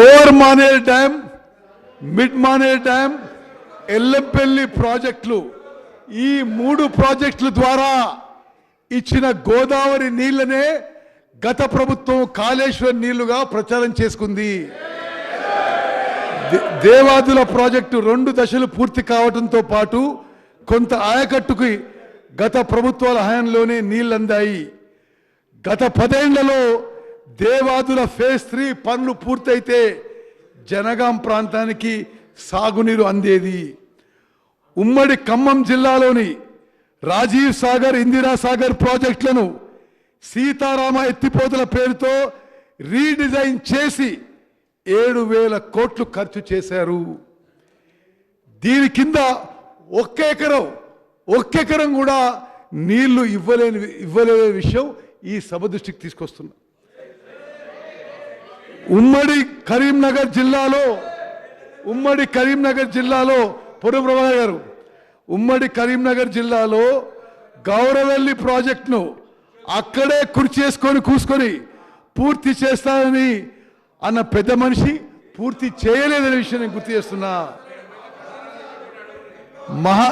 Over Maner dam mid Maner dam Yellampalli ప్రాజెక్టులు ఈ మూడు ప్రాజెక్టుల ద్వారా ఇచ్చిన గోదావరి నీళ్ళనే గత ప్రభుత్వం కాళేశ్వర్ నీళ్ళుగా ప్రచారం చేసుకుంది. దే- దేవాదుల ప్రాజెక్టు రెండు దశలు పూర్తి కావడంతో పాటు కొంత ఆయకట్టుకి గత ప్రభుత్వాల హయాంలోనే నీళ్ళు అందాయి గత పదేళ్ళలో దేవాదుల ఫేజ్ త్రీ పనులు పూర్తయితే జనగాం ప్రాంతానికి సాగునీరు అందేది. ఉమ్మడి ఖమ్మం జిల్లాలోని రాజీవ్ సాగర్ ఇందిరా సాగర్ ప్రాజెక్టులను సీతారామ ఎత్తిపోతల పేరుతో రీడిజైన్ చేసి ఏడు వేల కోట్లు ఖర్చు చేశారు. దీని కింద ఒక్క ఎకరం ఒక్క ఎకరం కూడా నీళ్ళు ఇవ్వలేని ఇవ్వలేని విషయం ఈ సభ దృష్టికి తీసుకొస్తున్నా ఉమ్మడి కరీంనగర్ జిల్లాలో ఉమ్మడి కరీంనగర్ జిల్లాలో పురప్రభా గారు ఉమ్మడి కరీంనగర్ జిల్లాలో గౌరవెల్లి ప్రాజెక్టును అక్కడే కుర్చేసుకొని కూసుకొని పూర్తి చేస్తానని అన్న పెద్ద మనిషి పూర్తి చేయలేదనే విషయం నేను గుర్తు చేస్తున్నా. మహా